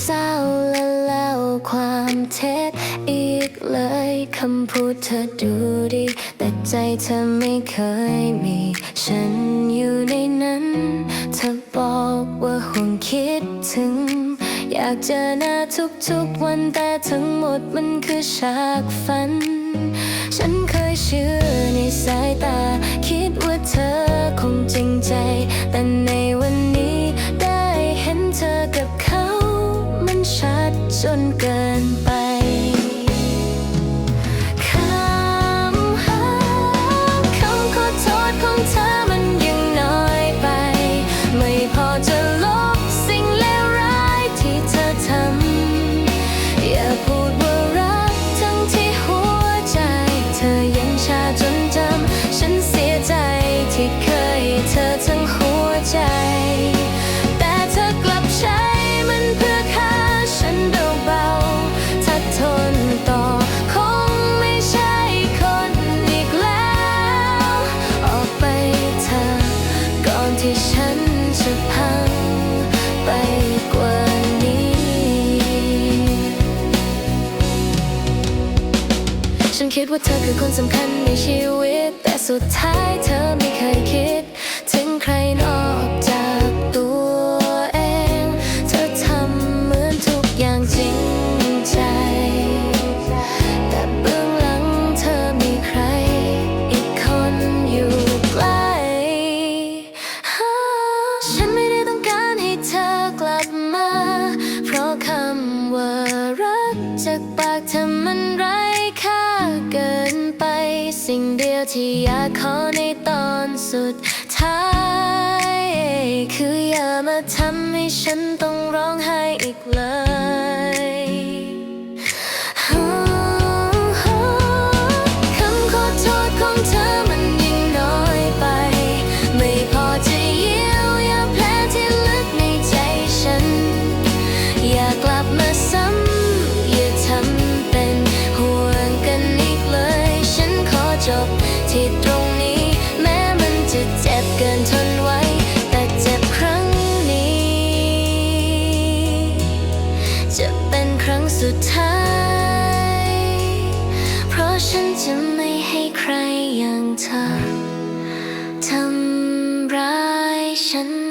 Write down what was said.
เศร้าและเล่าความเท็จอีกเลยคำพูดเธอดูดี แต่ใจเธอไม่เคยมี ฉันอยู่ในนั้น เธอบอกว่าห่วงคิดถึง อยากเจอหน้าทุกๆวันแต่ทั้งหมดมันคือฉากฝัน ฉันเคยเชื่อในสายตา คิดว่าเธอคง ชัดจนเกินไปคำหาคำขอโทษของเธอมันยังน้อยไป ไม่พอจะลบสิ่งเลวร้ายที่เธอทำ อย่าพูดว่ารักทั้งที่หัวใจ เธอยังชาจนจำ ฉันเสียใจที่เคยเธอทั้ง ฉันคิดว่าเธอคือคนสำคัญในชีวิต แต่สุดท้ายเธอไม่เคยคิด ที่อยากขอในตอนสุดท้าย คืออย่ามาทำให้ฉันต้องร้องไห้อีกเลยุดท้าย เพราะฉันจะไม่ให้ใครอย่างเธอทำร้ายฉัน